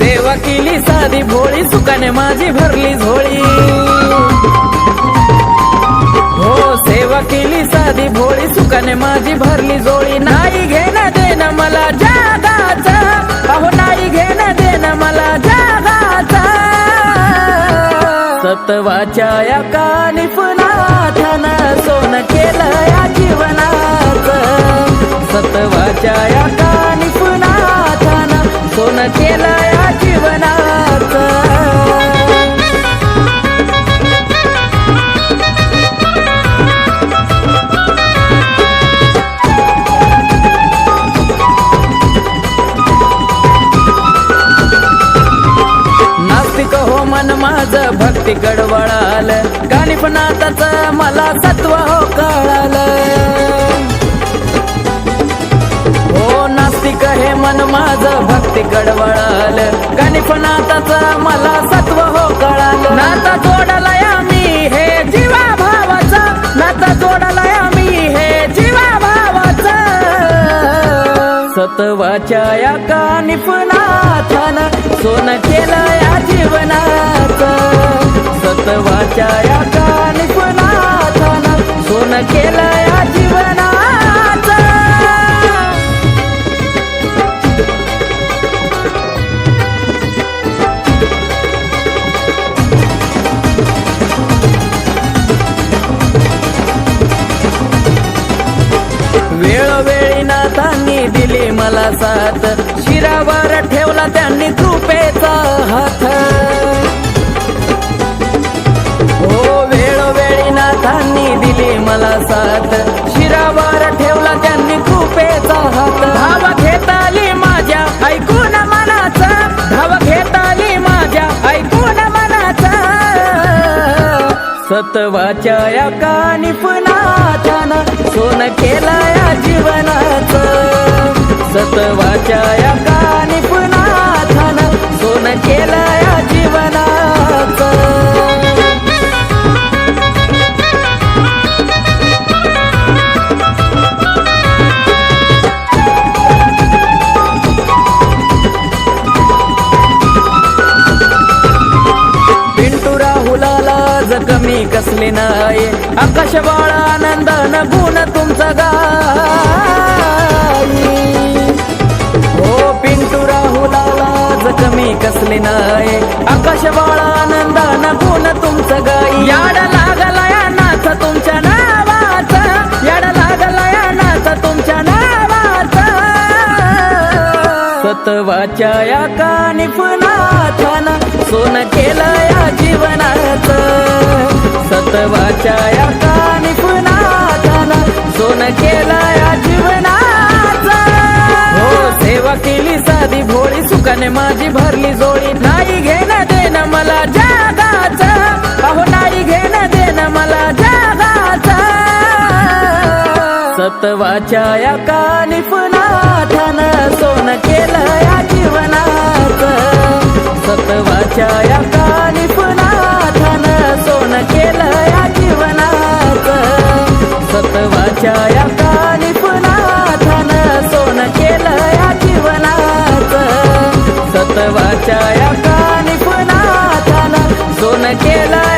सेवा केली साधी भोळी सुकाने माझी भरली झोळी. हो सेवा केली साधी भोळी सुकाने माझी भरली झोळी. नाही घे सत्वाच्या या कानिफनाथन सोन केलं या जीवनाचं. सत्वाच्या या कानिफनाथन माझ भक्ती गडवळाल. गाणिपनाथाच मला सत्व हो कळाल. हो नास्तिक हे मन माझ भक्ती गडवळाल. गाणिपनाथाच मला सत्व सत्वाच्या या कानिफनाथन सोन केलं या जीवनाचा. दिली मला साथ शिरावर ठेवला त्यांनी कृपेचा हात. हो वेळोवेळी नाथांनी दिली मला साथ. शिरावर ठेवला त्यांनी कृपेचा हात. धाव घेताली माझ्या ऐकून मनाचा. धाव घेताली माझ्या ऐकून मनाचा. सत्वाच्या या कानिफनाथान सोन केला या जीवनाचं. सत्वाच्या या कानिफनाथान सोन केला या जीवनाच. पिंटू राहुलाला जखमी कसले नाही आकाश बाळा आनंदन गुण तुमचा गा कसले नाही. आकाश बाळा आनंदन गुण तुमचं गाई. याड लागला या नाथ तुमच्या नावाचा. याड लागला या नाथ तुमच्या नावाचा. सत्वाच्या या कानिफनाथान सोन केलं या जीवनाच. सत्वाच्या या केली भोळी सुखाने माझी भरली जोळी नाही घेणं देणं मला जागाच. अहो नाही घेणं देणं मला जागाच. सत्वाच्या या कानिफनाथान सोन केलं या जीवनाच. सत्वाच्या या कानिफनाथान सोन केलं या जीवनाच. सत्वाच्या या सत्वाच्या या कानिफनाथान सोन केला